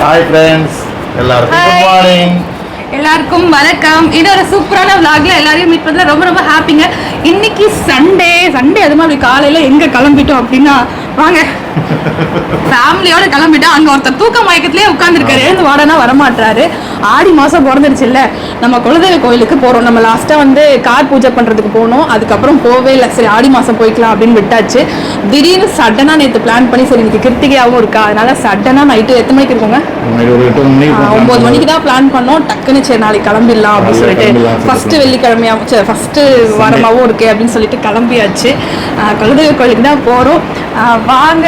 Hi friends எல்லாருக்கும் good. Morning எல்லாருக்கும் வணக்கம். இது ஒரு சூப்பரான vlogல எல்லாரையும் மீட் பண்ணல ரொம்ப ரொம்ப ஹாப்பிங்க இன்னைக்கு சண்டே சண்டே அதுமா அப்படி காலையில எங்க கிளம்பிட்டோம் அப்படின்னா வாங்க. ஃபேமிலியோட கிளம்பிட்டோம் அங்க ஒருத்தர் தூக்க மயக்கத்திலே உட்காந்துருக்காரு எழுந்து வாடனா வரமாட்டாரு ஆடி மாசம் பிறந்துருச்சு இல்ல நம்ம குலதெய்வ கோயிலுக்கு போறோம். நம்ம லாஸ்டா வந்து கார் பூஜை பண்றதுக்கு போனோம். அதுக்கப்புறம் போவே இல்லை. சரி ஆடி மாசம் போய்க்கலாம் அப்படின்னு விட்டாச்சு. திடீர்னு சடனா நேத்து பிளான் பண்ணி சரி இன்னைக்கு கிருத்திகையாவும் இருக்கா? அதனால சடனா நைட்டு எத்தனை மணிக்கு இருக்கோங்க. ஒன்பது மணிக்கு தான் பிளான் பண்ணோம். டக்குன்னு சரி நாளைக்கு கிளம்பிடலாம் அப்படின்னு சொல்லிட்டு. ஃபர்ஸ்ட். வெள்ளிக்கிழமையாவும் சரி ஃபர்ஸ்ட் வாரமாகவும் இருக்கு அப்படின்னு சொல்லிட்டு கிளம்பியாச்சு. குலதெய்வ கோயிலுக்கு தான் போகிறோம் வாங்க.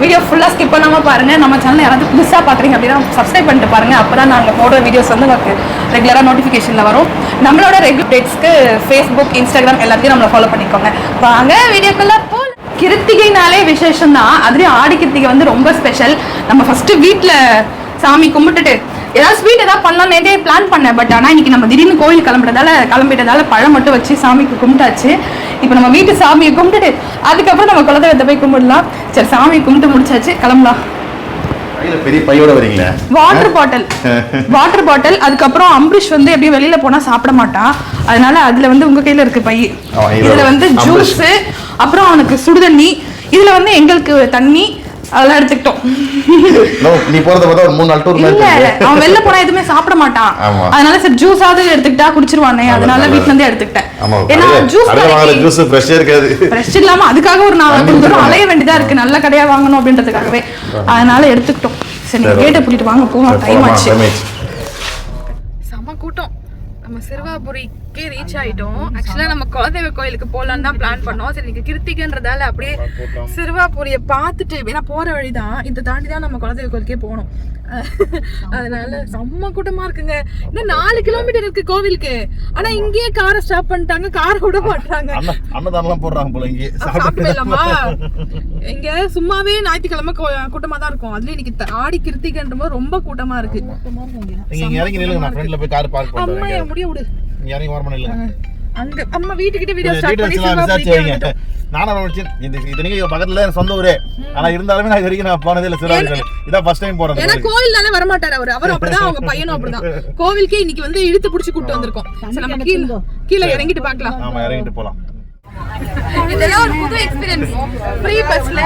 வீடியோ ஃபுல்லாக ஸ்கிப் பண்ணாமல் பாருங்கள் நம்ம சேனல் யாராவது புதுசாக பார்க்குறீங்க அப்படின்னா சப்ஸ்கிரைப் பண்ணிட்டு பாருங்கள் அப்போ தான் நாங்கள் போடுற வீடியோஸ் வந்து உங்களுக்கு ரெகுலராக நோட்டிஃபிகேஷனில் வரும். நம்மளோட ரெகுலர் டேட்ஸ்க்கு ஃபேஸ்புக் இன்ஸ்டாகிராம் எல்லாத்தையும் நம்மளை ஃபாலோ பண்ணிக்கோங்க. வாங்க வீடியோக்குள்ள போ கிருத்திகைனாலே விசேஷம் தான் அதுலேயும் ஆடி கிருத்திகை வந்து ரொம்ப ஸ்பெஷல் நம்ம ஃபஸ்ட்டு வீட்டில் சாமி கும்பிட்டுட்டு ஏதாவது ஸ்வீட் ஏதாவது பண்ணலாம் நேரே பிளான் பண்ணேன். பட் ஆனால் இன்னைக்கு நம்ம திடீர்னு கோயில் கிளம்புறதால கிளம்பிட்டதால பழம் மட்டும் வச்சு சாமிக்கு கும்பிட்டாச்சு. இப்போ நம்ம வீட்டு சாமியை கும்பிட்டுட்டு அதுக்கப்புறம் நம்ம குலதெய்வத்தை போய் கும்பிடலாம். சரி சாமி கும்பிட்டு முடிச்சாச்சு. கிளம்பலாம். பெரிய பையோட வரீங்களே? வாட்டர் பாட்டில் வாட்டர் பாட்டில் அதுக்கப்புறம் அம்பரிஷ் வந்து எப்படியும் வெளியில போனா சாப்பிட மாட்டான் அதனால அதுல வந்து உங்க கையில இருக்கு பை. இதுல வந்து. ஜூஸ் அப்புறம் அவனுக்கு சுடுதண்ணி. இதுல வந்து எங்களுக்கு தண்ணி. அதெல்லாம் எடுத்துக்கிட்டோம். நோ, நீ போறத பார்த்தா ஒரு மூணு நாள் டூர் இல்ல அவன் வெளில போனா எதுவுமே சாப்பிட மாட்டான். அதனால சரி ஜூஸாவது எடுத்துக்கிட்டா குடிச்சிருவானே. அதனால. வீட்ல இருந்தே எடுத்துக்கிட்டேன். ஏன்னா ஜூஸ் ஜூஸ் ஃப்ரெஷ்ஷே இருக்காது. ஃப்ரெஷ் இல்லாம அதுக்காக ஒரு நாலு கொஞ்சம் தூரம். அலைய வேண்டியதா இருக்கு. நல்ல கடையா வாங்கணும் அப்படின்றதுக்காகவே. அதனால எடுத்துக்கிட்டோம். சரி சரி, கேட்ட. பூட்டிட்டு வாங்க. போவோம் டைம்? ஆச்சு. செம கூட்டம். நம்ம சிறுவாபுரிக்கு ரீச் ஆயிட்டோம். ஆக்சுவலா நம்ம குலதெய்வ கோயிலுக்கு போலான்னு தான் பிளான் பண்ணோம். சரி இன்னைக்கு கிருத்திகன்றதால அப்படியே சிறுவாபுரிய பார்த்துட்டு ஏன்னா போற வழிதான். இதை தாண்டி தான் நம்ம குலதெய்வ கோயிலுக்கே போகணும். அதனால செம்ம கூட்டமா இருக்குங்க. இன்னும் நாலு கிலோமீட்டர் இருக்கு கோவிலுக்கு. ஆனா இங்கேயே காரை ஸ்டாப் பண்ணிட்டாங்க. காரை விட மாட்டாங்க அண்ணா அன்னதானம்லாம் போடுறாங்க போல இங்கே சாப்பிட்டு போயிடலாமா இங்க சும்மாவே ஞாயிற்றுக்கிழமை கூட்டமா தான் இருக்கும். அதுலயும் இன்னைக்கு ஆடி கிருத்திகன்ற போது ரொம்ப கூட்டமா இருக்கு. நீங்க இறங்கி நில்லுங்க நான் ஃப்ரெண்ட்ல போய் கார் பார்க் அம்மா முடிய விடு. இறங்கி வர நில்லுங்க அங்க அம்மா வீட்டுக்கிட்ட வீடியோ ஸ்டார்ட் பண்ணி வந்துட்டோம். நானும் நினைச்சேன் இது இது நீங்க பக்கத்துல சொந்த ஊரே. ஆனா இருந்தாலுமே நான் இது வரைக்கும் நான் போனதே இல்ல சிறுவாரி இதான் ஃபர்ஸ்ட் டைம் போறது ஏன்னா கோவில்னால வர மாட்டாரு அவரு. அவரும் அப்படிதான் அவங்க பையனும் அப்படிதான். கோவிலுக்கே இன்னைக்கு வந்து இழுத்து புடிச்சு கூட்டு வந்திருக்கோம். நம்ம கீழ கீழே இறங்கிட்டு பார்க்கலாம். ஆமா இறங்கிட்டு போலாம். இதெல்லாம் ஒரு புது எக்ஸ்பீரியன்ஸ் ஃப்ரீ பஸ்ல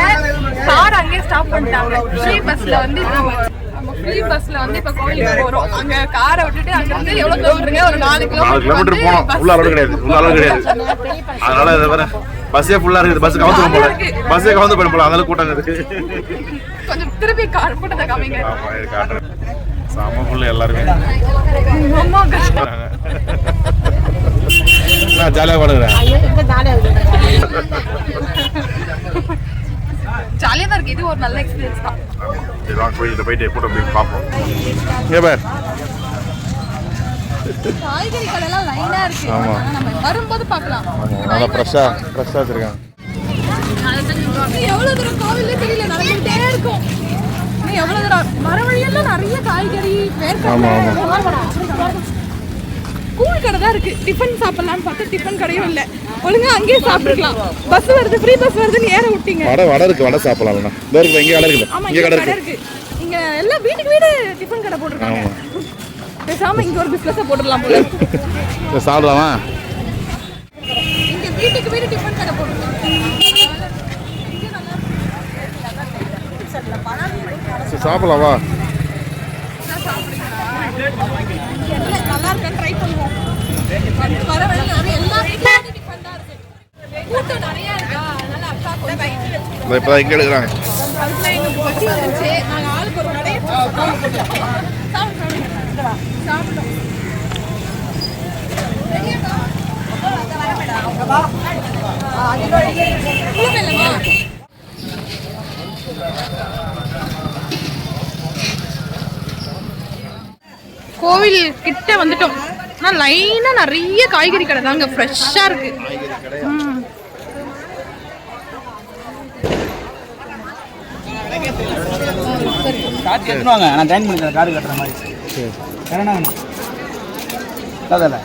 கார் அங்கேயே ஸ்டாப் பண்ணிட்டாங்க. ஃப்ரீ பஸ்ல வந்து ஃப்ரீ பஸ்ல வந்து இப்ப கோயிலுக்கு போறோம். அங்க காரை விட்டுட்டு அங்க இருந்து எவ்வளவு கிலோமீட்டருங்க ஒரு நாலு கிலோமீட்டர் போனோம். உள்ள அளவு கிடையாது. உள்ள அளவு கிடையாது. அதனால இதை வேற பஸ்ஸே ஃபுல்லா இருக்குது. பஸ் கவுந்து போல. பஸ்ஸே கவுந்து போயிடும் போல. அதனால கூட்டம் இருக்குது. கொஞ்சம் திருப்பி கார் கூட்டத்தை காமிங்க. ஆமா காட்டுறேன். செம ஃபுல்லு எல்லாருமே. நான் ஜாலியாக பாடுகிறேன் ஜாலியா தான் இருக்கு. இது ஒரு நல்ல எக்ஸ்பீரியன்ஸ் தான். சரி வாங்க போய் இதை போயிட்டு கூட்டம் போய் பார்ப்போம். இங்கே பார். காய்கறி கடைலாம் லைனா இருக்கு. ஆமா. ஆனா நம்ம வரும்போது பார்க்கலாம். நல்லா ஃப்ரெஷ்ஷாக ஃப்ரெஷ்ஷாக வச்சுருக்காங்க. எவ்வளவு தூரம் கோவிலே தெரியல. நடந்துட்டே இருக்கும். எவ்வளவு தூரம்? வர வழியெல்லாம் நிறைய காய்கறி வேர்க்கடலை கூழ் கடை தான் இருக்கு. டிஃபன் சாப்பிடலாம்னு பார்த்தா டிஃபன் கடையும் இல்ல. ஒழுங்கா அங்கேயே சாப்பிட்டுக்கலாம். பஸ் வருது ஃப்ரீ பஸ் வருதுன்னு ஏற விட்டீங்க. வடை வடை இருக்குது வடை சாப்பிடலாம்ண்ணா இதோ இருக்குது இங்கே கடை இருக்குது இங்கே கடை இருக்கு. இங்க எல்லாம் வீட்டுக்கு வீடு டிஃபன் கடை போட்டிருக்காங்க. பேசாம இங்க ஒரு பிசினஸ் போட்டுடலாம் போல. சாப்பிடலாமா? இங்க வீட்டுக்கு வீடு டிஃபன் கடை போட்டிருக்காங்க. சாப்பிடலாம் நல்லா இருக்கான்னு ட்ரை பண்ணுவோம். வர வழி எல்லா வீட்லயும் டிஃபன் தான் இருக்கு கூட்டம் நிறைய இருக்கா? அதனால அக்கா கொஞ்சம் இப்போ இங்கே எடுக்கிறாங்க. அதுக்குள்ள எங்களுக்கு பசி வந்துச்சு நாங்க ஆளுக்கு ஒரு கடையை சாப்பிட்டோம் கோவில் கிட்ட வந்துட்டோம். ஆனா லைனா நிறைய காய்கறி கடை தாங்க. ஃப்ரெஷ்ஷா இருக்கு. சாத்தி எடுத்துவாங்க நான் ஜாயின் பண்ணி கார்டு கட்டுற மாதிரி. சரி. வேணா அதில்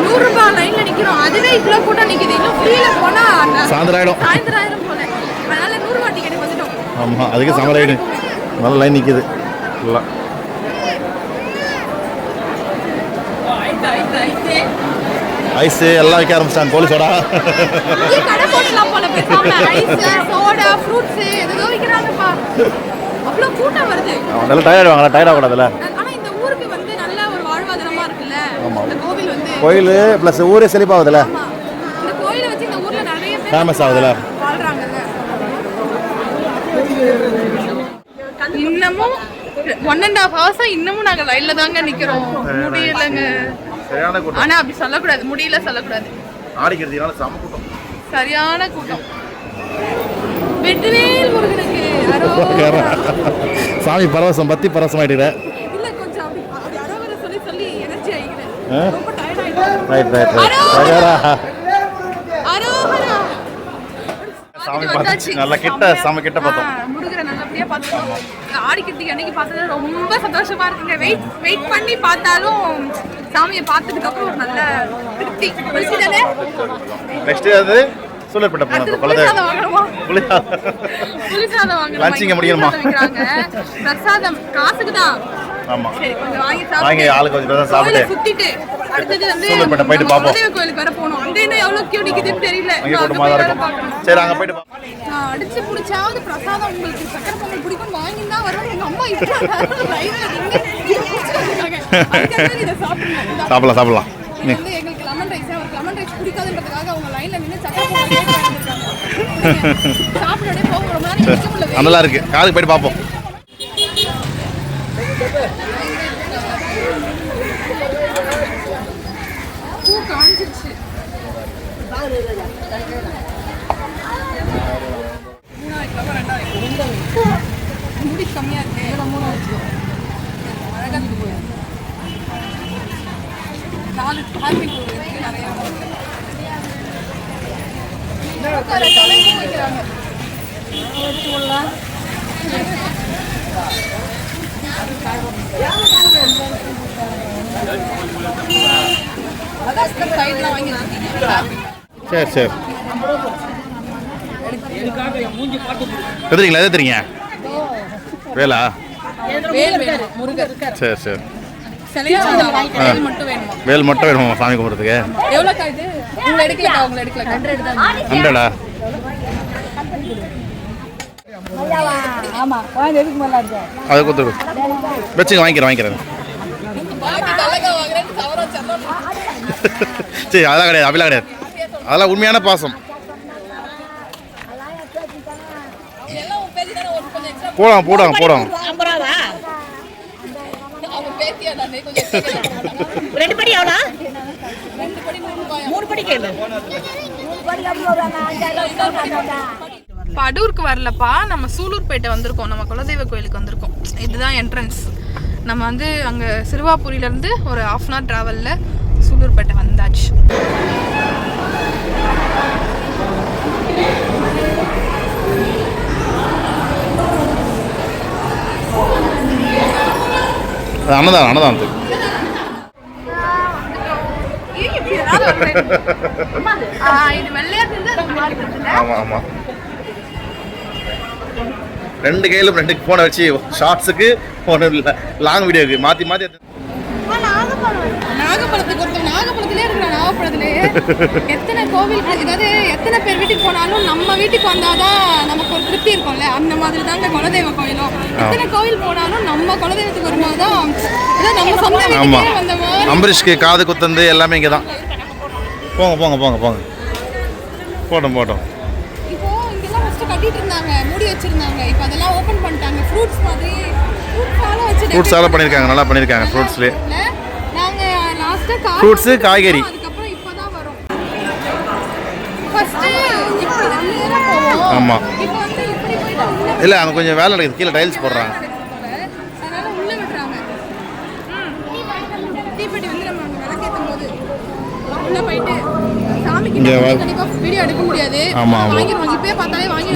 நூறுரூபா லைனில் நிற்கிறோம் அதுவே இவ்வளோ கூட்டம் நிற்கிது இன்னும் ஃப்ரீயில் போனால் சாயந்தரம் ஆகிடும் சாயந்தரம் இங்கே கடை போடலாம் போல பேசாம ஐஸ் சோடா ஃப்ரூட்ஸ் ஏதோ விற்கிறாங்கப்பா அவ்வளோ கூட்டம் வருது. நல்லா டயர்ட் வாங்கலாம் டயர்ட் ஆகக்கூடாதுல்ல. ஆனா இந்த ஊருக்கு வந்து நல்ல ஒரு வாழ்வாதாரமா இருக்குல்ல இந்த கோவில் வந்து கோயில் ப்ளஸ் ஊரே செழிப்பாகுதுல்ல ஆமா. இந்த கோயிலை வச்சு இந்த ஊர்ல நிறைய பேர் Famous ஆகுதுல்ல? வாழ்றாங்கல்ல இன்னமும் ஒன் அண்ட் ஹாஃப் ஹவர்ஸா இன்னமும் நாங்க லைன்ல தாங்க நிக்கிறோம். முடியலங்க. சரியான கூட்டம். ஆனா அப்படி சொல்லக்கூடாது. முடியல சொல்லக்கூடாது. ஆடிக்கிறதுனால செம கூட்டம். சரியான கூட்டம். வெற்றிவேல் முருகனுக்கு அரோகரா. சாமி பரவசம் பத்தி பரவசம் ஆயிட்டுக்கிற இல்ல கொஞ்சம் அப்படி சொல்லி சொல்லி எனர்ஜி ஆகிக்கிறேன் ஆ? ரொம்ப டயர்ட் ஆயிட்டேன். ரைட் ரைட் ரைட் அரோகரா. அரோகரா! சாமி. பார்த்தாச்சு நல்லா கிட்ட செம கிட்ட பார்த்தோம். நல்லபடியா பார்த்துட்டோம் ஆடிக்கிறதுக்கு அன்னைக்கு பார்த்தது ரொம்ப சந்தோஷமா இருக்குங்க. வெயிட் வெயிட் பண்ணி பார்த்தாலும் சாமியை பார்த்ததுக்கு அப்புறம் ஒரு நல்ல திருப்தி. திருப்தி தானே? நெக்ஸ்ட் அது போனோம் அடுத்தது குலதெய்வம் புளிசாதம் வாங்கணுமா? இங்க முடியணுமா? பிரசாதம் காசுக்கு தான். ஆமா. வாங்கி ஆளுக்கு கொஞ்சம் சாப்பிட்டு. சுத்திட்டு அடுத்தது வந்து போயிட்டு. குலதெய்வ கோயிலுக்கு வேற போகணும். அங்க என்ன எவ்வளவு கியூ நிக்குதுன்னு தெரியல. அங்கே இருக்கும். சரி அங்கே போயிட்டு பா நான் அடிச்சு பிடிச்சாவது பிரசாதம் உங்களுக்கு சக்கரை பொங்கல் பிடிக்கும் வாங்கி தான் வரும் எங்க அம்மா. சாப்பிடலாம் சாப்பிடலாம். எங்களுக்கு லெமன் ரைஸ் அவருக்கு லெமன் ரைஸ் பிடிக்காதுன்றதுக்காக அவங்க லைன்ல நின்று சக்கரை பொங்கல் போக ரொம்ப நேரம் முடியல நல்லா இருக்கு. காலுக்கு போயிட்டு பார்ப்போம் பூ காஞ்சிருச்சு மூணாயிரம் ரூபாய் ரெண்டாயிரம் முடி கம்மியா இருக்கு மூணு வச்சுக்கோ அழகா இருக்கு போய் நாலு ஹாப்பி பூ இருக்கு நிறைய உட்கார தலைக்கு வைக்கிறாங்க அதான் சைட்லாம் வாங்கி வச்சிருக்கீங்க சரி சரி. எதுறீங்களா எது தெரியுங்க வேலா சரி சரி. வேல் மட்டும் வேணுமா? வேல் மட்டும் வேணுமா சாமி கும்பிட்றதுக்கு? ஹண்ட்ரட் அதை கொடுத்துரு. வச்சுங்க வாங்கிக்கிறேன் வாங்கிக்கிறேன். சரி அதெல்லாம் கிடையாது அப்படிலாம் கிடையாது. அதெல்லாம் உண்மையான பாசம். எல்லாம் உன் பேத்தி தானே ஒரு கொஞ்சம் எக்ஸ்ட்ரா போடாம் போடாம் போடாம் ஐம்பது ரூபாவா அவங்க பேத்தியா தானே கொஞ்சம் extra கேட்கலாம். ரெண்டு படி எவ்வளோ? மூணு படி கேளு படூருக்கு வரலப்பா. நம்ம சூலூர்பேட்டை வந்திருக்கோம். நம்ம குலதெய்வ கோயிலுக்கு வந்திருக்கோம். இதுதான் என்ட்ரன்ஸ் நம்ம வந்து அங்கே சிறுவாபுரியிலேருந்து ஒரு ஆஃப் அன் ஹவர் ட்ராவலில் சூலூர்பேட்டை வந்தாச்சு. அது அன்னதானம் அன்னதானத்துக்கு அது ஆமாம் ஆமாம் ரெண்டு கையிலும் ரெண்டு ஃபோனை வச்சு ஷார்ட்ஸுக்கு ஒன்று லாங் வீடியோக்கு மாற்றி மாற்றி நாகப்பழத்துக்கு ஒருத்தன் நாகப்பழத்திலே இருக்கிறான் நாகப்பழத்திலே எத்தனை கோவில் அதாவது எத்தனை பேர் வீட்டுக்கு போனாலும் நம்ம வீட்டுக்கு வந்தாதான் நமக்கு ஒரு திருப்தி இருக்கும்ல? அந்த மாதிரி தாங்க குலதெய்வ கோயிலும். எத்தனை கோவில் போனாலும் நம்ம குலதெய்வத்துக்கு வரும்போது தான் நம்ம சொந்த வீட்டுக்கே வந்த மாதிரி. அம்பரீஷ்க்கு காது குத்தந்து எல்லாமே இங்கே தான் போங்க போங்க போங்க போங்க. போட்டோம் போட்டோம். இப்போ இங்கெல்லாம் ஃபர்ஸ்ட் கட்டிட்டு இருந்தாங்க மூடி வச்சிருந்தாங்க. இப்போ அதெல்லாம் ஓபன் பண்ணிட்டாங்க. ஃப்ரூட்ஸ் மாதிரி ஃப்ரூட்ஸால வச்சு ஃப்ரூட்ஸால பண்ணியிருக்காங்க நல்லா பண்ணியிருக்காங்க ஃப்ரூட்ஸ்லேயே Fruits, காய்கறி. அதுக்கப்புறம் இப்பதான் வரும். ஃபர்ஸ்ட் இப்படி தான் நேரா போவோம் ஆமா. இப்போ வந்து இப்படி போயிட்டு உள்ள இல்லை அங்கே கொஞ்சம் வேலை நடக்குது. கீழே டைல்ஸ் போடுறாங்க.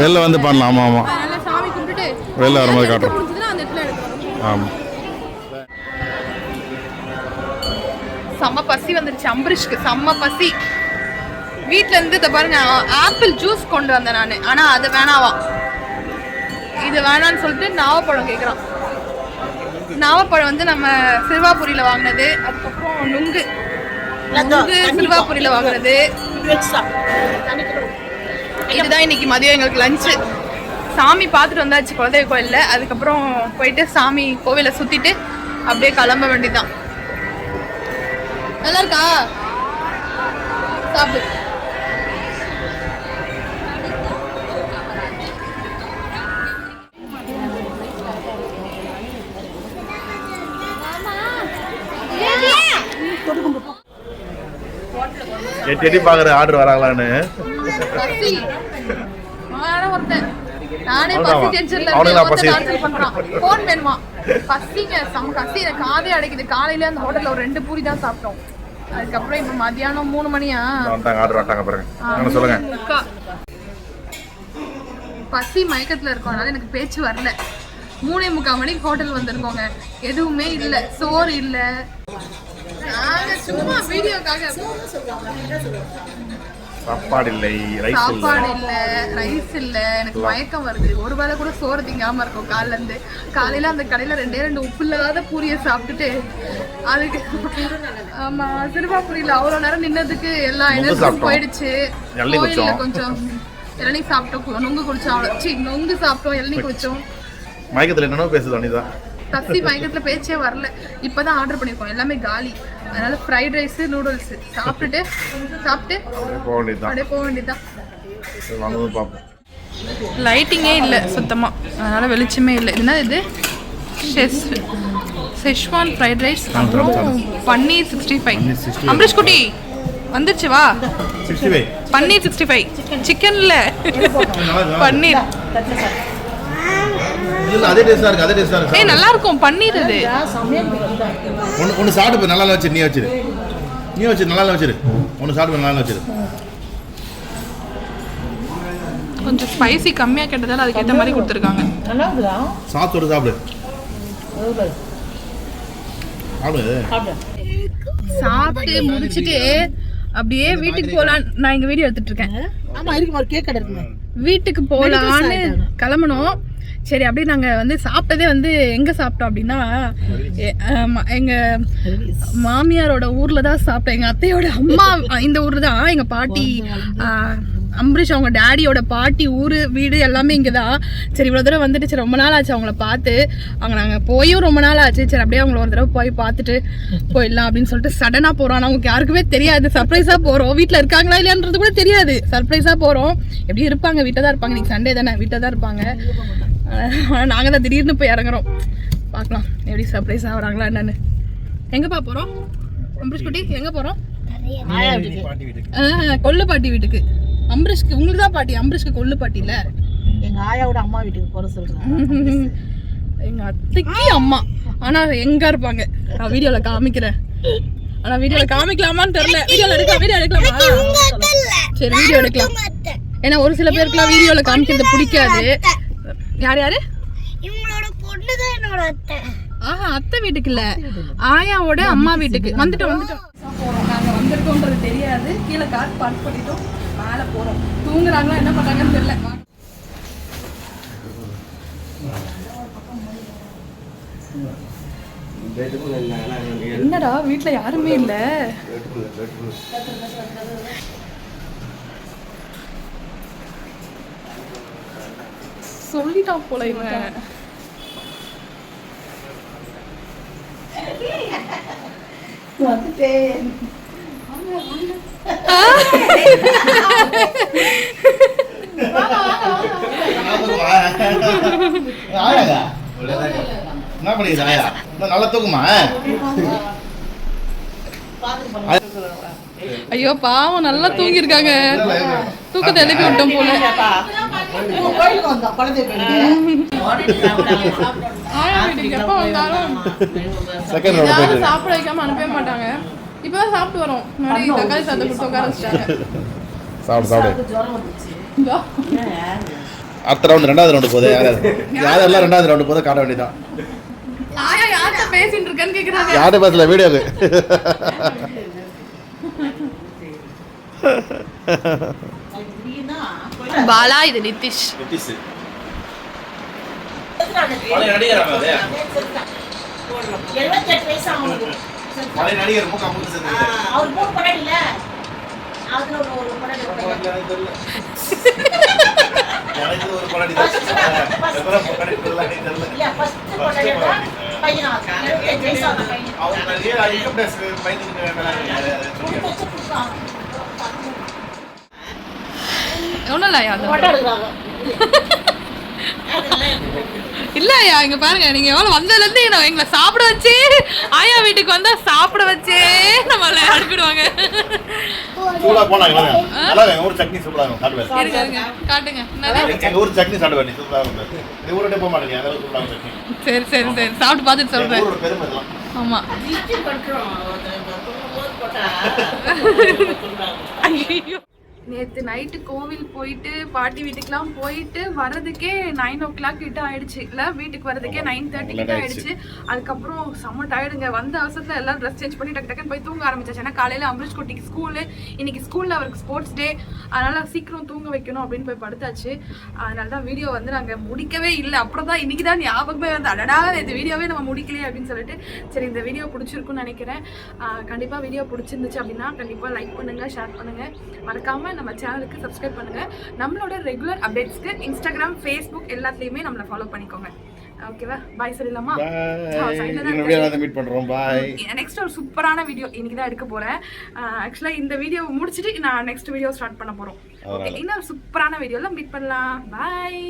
வெளில வந்து பண்ணலாம். ஆமாம் ஆமாம் வெளில வரும்போது காட்டுறோம். ஆமாம் செம்ம பசி வந்துருச்சு அம்பரிஷ்க்கு. செம்ம பசி. வீட்ல இருந்து இதை பாருங்க ஆப்பிள் ஜூஸ் கொண்டு வந்தேன் நான். ஆனா அது வேணாவாம் இது வேணாம்னு சொல்லிட்டு நாவப்பழம் கேட்குறான் நாவப்பழம் வந்து நம்ம சிறுவாபுரியில வாங்கினது அதுக்கப்புறம் நுங்கு. நுங்கு சிறுவாபுரியில வாங்கினது. இதுதான் இன்னைக்கு மதியம் எங்களுக்கு லஞ்சு சாமி பார்த்துட்டு வந்தாச்சு குலதெய்வ கோயில்ல. அதுக்கப்புறம் போயிட்டு சாமி கோவிலை சுத்திட்டு அப்படியே கிளம்ப வேண்டியதுதான். நல்லா இருக்கா சாப்பிடு. எட்டி எட்டி பாக்குற ஆர்டர் வராங்களான்னு. நானே பசி. டென்ஷன்ல அவனுக்கு நான் பசி. டான்ஸ் பண்றான். போன் வேணுமா? பசிங்க. செம கசி. எனக்கு காதே அடைக்குது. காலையில அந்த ஹோட்டல்ல ஒரு ரெண்டு பூரி தான் சாப்பிட்டோம். அதுக்கப்புறம் இப்ப மதியானம் மூணு மணியா? வந்துட்டாங்க ஆர்டர் வந்துட்டாங்க பாருங்க. சொல்லுங்க. பசி மயக்கத்துல இருக்கோம் அதனால எனக்கு பேச்சு வரல. மூணே முக்கால் மணிக்கு ஹோட்டல் வந்திருக்கோங்க. எதுவுமே இல்ல சோறு இல்ல. நாங்க சும்மா வீடியோக்காக சாப்பாடு இல்லை. ரைஸ் சாப்பாடு இல்ல. ரைஸ் இல்ல எனக்கு மயக்கம் வருது. ஒரு வேளை கூட சோறு திங்காம இருக்கும் காலைல இருந்து. காலையில அந்த கடையில ரெண்டே ரெண்டு உப்பு இல்லாத பூரிய சாப்பிட்டுட்டு அதுக்கு ஆமா சிறுபாபுரியில அவ்வளவு நேரம் நின்னதுக்கு எல்லா எனர்ஜியும். போயிடுச்சு. கோயில்ல. கொஞ்சம் இளநீ சாப்பிட்டோம். நுங்கு குடிச்சோம். அவ்வளோ சி நுங்கு சாப்பிட்டோம். இளநீ குடிச்சோம். மயக்கத்துல என்னென்னோ பேசுது அனிதா. பசி மயக்கத்துல பேச்சே வரல. இப்பதான் ஆர்டர் பண்ணிருக்கோம். எல்லாமே காலி. அதனால ஃப்ரைட் ரைஸ் நூடுல்ஸ் சாப்பிட்டுட்டு சாப்பிட்டு போக வேண்டியதுதான். அப்படியே போக வேண்டியதுதான். பார்ப்போம். லைட்டிங்கே இல்லை சுத்தமாக அதனால் வெளிச்சமே இல்லை. என்ன இது? ஷெஸ் செஷ்வான் ஃப்ரைட் ரைஸ் அப்புறம் பன்னீர் சிக்ஸ்டி ஃபைவ் பன்னீர் 65. அம்ரிஷ் குட்டி வந்துருச்சு வா. Sixty five paneer sixty five சிக்கன்ல பன்னீர் இல்ல அதே டேஸ்டா இருக்கு அதே டேஸ்டா இருக்கு. ஏய் நல்லா இருக்கும் பன்னீர் இது. சாப்பிட்டு போய் நல்லா வச்சிரு நீ வச்சிரு. நீ வச்சிரு நல்லா வச்சிரு. ஒன்று சாப்பிட்டு நல்லா வச்சிரு. கொஞ்சம் ஸ்பைசி கம்மியாக கேட்டதால அதுக்கேற்ற மாதிரி கொடுத்துருக்காங்க. சாத்தோடு சாப்பிடு. சாப்பிடு. சாப்பிட்டு முடிச்சிட்டு அப்படியே வீட்டுக்கு போகலாம் நான் எங்கள் வீடியோ எடுத்துட்டு இருக்கேன். ஆமா இருக்கு ஒரு கேக் கடை இருக்குமே. வீட்டுக்கு போகலான்னு கிளம்பணும் சரி அப்படியே நாங்கள் வந்து சாப்பிட்டதே வந்து எங்கே சாப்பிட்டோம் அப்படின்னா எ- ஆமா, எங்க மாமியாரோட ஊர்ல தான் சாப்பிட்டோம். எங்க அத்தையோட அம்மா இந்த ஊர் தான் எங்க பாட்டி அம்பரீஷ் அவங்க டேடியோட பாட்டி ஊர் வீடு எல்லாமே இங்கே தான். சரி இவ்வளோ தூரம் வந்துட்டு சரி ரொம்ப நாள் ஆச்சு அவங்கள பார்த்து. அவங்க நாங்கள் போயும் ரொம்ப நாள் ஆச்சு. சரி அப்படியே அவங்கள ஒரு தடவை போய் பார்த்துட்டு போயிடலாம் அப்படின்னு சொல்லிட்டு சடனாக போகிறோம் ஆனால் அவங்களுக்கு யாருக்குமே தெரியாது. சர்ப்ரைஸாக போகிறோம் வீட்டில் இருக்காங்களா இல்லையான்றது கூட தெரியாது. சர்ப்ரைஸாக போகிறோம் எப்படி இருப்பாங்க? வீட்டில் தான் இருப்பாங்க. இன்னைக்கு சண்டே தானே. வீட்டில் தான் இருப்பாங்க. ஆனால் நாங்கள் தான் திடீர்னு போய் இறங்குறோம். பார்க்கலாம் எப்படி சர்ப்ரைஸ் ஆகுறாங்களா என்னன்னு. எங்கேப்பா போகிறோம் அம்பரீஷ் குட்டி எங்கே போகிறோம் கொல்லு பாட்டி வீட்டுக்கு. அம்பரீஷ்க்கு உங்களுக்கு தான் பாட்டி அம்பரீஷ்க்கு கொல்லு பாட்டி இல்ல? எங்க ஆயாவோட அம்மா வீட்டுக்கு போற சொல்றேன் எங்க அத்தைக்கு அம்மா. ஆனா எங்க இருப்பாங்க? நான் வீடியோல காமிக்கிறேன். ஆனா வீடியோல காமிக்கலாமான்னு தெரியல. வீடியோல எடுக்கலாம் வீடியோ எடுக்கலாமா? சரி வீடியோ எடுக்கலாம். ஏன்னா ஒரு சில பேருக்குலாம் வீடியோல காமிக்கிறது பிடிக்காது. யார் யாரு? இவங்களோட பொண்ணு தான் என்னோட அத்தை. ஆஹா அத்தை வீட்டுக்கு இல்ல ஆயாவோட அம்மா வீட்டுக்கு. வந்துட்டோம். வந்துட்டோம் நாங்க வந்திருக்கோன்றது தெரியாது. கீழே கார் பார்க் பண்ணிட்டோம். மேல போறோம். தூங்குறாங்களா என்ன பண்றாங்கன்னு தெரியல. என்னடா வீட்ல யாருமே இல்ல. சொல்லிட்டான் போல இவன். என்ன நல்லா தூக்குமா ஐயோ பாவம் நல்லா தூங்கி இருக்காங்க தூக்கத்தை எழுப்பி விட்டோம் போல? கோயிலுக்கு வந்தோம் குழந்தை எப்போ வந்தாலும் செகண்ட் யாரும் சாப்பிட வைக்காம அனுப்பவே மாட்டாங்க. இப்பதான் சாப்பிட்டு வரோம். முன்னாடி தக்காளி சாதம் கொடுத்து உட்கார வச்சிட்டாங்க. சாப்பிடு. அடுத்த ரவுண்டு ரெண்டாவது ரவுண்டு போகுது யாராவது யாரெல்லாம் ரெண்டாவது ரவுண்டு போகுது காட்ட வேண்டியதான் பேசிட்டு இருக்கேன்னு கேக்குறாங்க. யார்கிட்ட பேசல அவன் அது. எழுபத்தெட்டு வயசு அவனுக்கு இல்ல ஃபர்ஸ்ட் படம் எடுத்தா பையனா எழுபத்தெட்டு வயசு அந்த பையன் அவங்க நிறைய இன்கம் டேக்ஸ் பயந்துட்டு இருக்காங்க. கொடுத்து வச்சு கொடுக்குறான். ஒன்றும் இல்லையா இல்லையா இங்க பாருங்க நீங்க எவ்வளவு வந்ததுலேருந்து என்ன எங்களை சாப்பிட வச்சே ஆயா வீட்டுக்கு வந்தா சாப்பிட வச்சே நம்மள அனுப்பிடுவாங்க. காட்டுங்க. சரி சரி சரி. சாப்பிட்டு பார்த்துட்டு சொல்றேன். ஊரோட பெருமை இதெல்லாம் ஆமா. ஐயோ நேற்று நைட்டு கோவில் போயிட்டு பாட்டி வீட்டுக்குலாம் போயிட்டு வர்றதுக்கே நைன் ஓ கிளாக் கிட்ட ஆயிடுச்சு. இல்லை வீட்டுக்கு வர்றதுக்கே நைன் தேர்ட்டி கிட்ட ஆயிடுச்சு. அதுக்கப்புறம் செம்ம டயர்டுங்க வந்த அவசரத்தில் எல்லாம் ட்ரெஸ் சேஞ்ச் பண்ணி டக்கு டக்குன்னு போய் தூங்க ஆரம்பிச்சாச்சு. ஏன்னா காலையில் அம்ரிஷ் குட்டிக்கு ஸ்கூலு இன்னைக்கு ஸ்கூலில் அவருக்கு ஸ்போர்ட்ஸ் டே அதனால சீக்கிரம் தூங்க வைக்கணும் அப்படின்னு போய் படுத்தாச்சு. அதனால தான் வீடியோ வந்து நாங்கள் முடிக்கவே இல்லை. அப்புறம் தான் இன்னைக்கு தான் ஞாபகமே வந்து அடடா இந்த வீடியோவே நம்ம முடிக்கலையே அப்படின்னு சொல்லிட்டு சரி இந்த வீடியோ பிடிச்சிருக்குன்னு நினைக்கிறேன். கண்டிப்பாக வீடியோ பிடிச்சிருந்துச்சு அப்படின்னா கண்டிப்பாக லைக் பண்ணுங்கள் ஷேர் பண்ணுங்கள் மறக்காமல் நம்ம சேனலுக்கு சப்ஸ்கிரைப் பண்ணுங்கள் நம்மளோட ரெகுலர் அப்டேட்ஸ்க்கு இன்ஸ்டாகிராம் ஃபேஸ்புக் எல்லாத்துலேயுமே நம்மளை ஃபாலோ பண்ணிக்கோங்க. ஓகேவா பாய் சொல்லிடலாமா மீட் பண்றோம். பாய் நெக்ஸ்ட் ஒரு சூப்பரான வீடியோ இன்னைக்கு தான் எடுக்க போகிறேன் ஆக்சுவலாக இந்த வீடியோ முடிச்சுட்டு நான் நெக்ஸ்ட் வீடியோ ஸ்டார்ட் பண்ண போகிறோம் ஓகே இன்னும் சூப்பரான வீடியோவில் மீட் பண்ணலாம். பாய்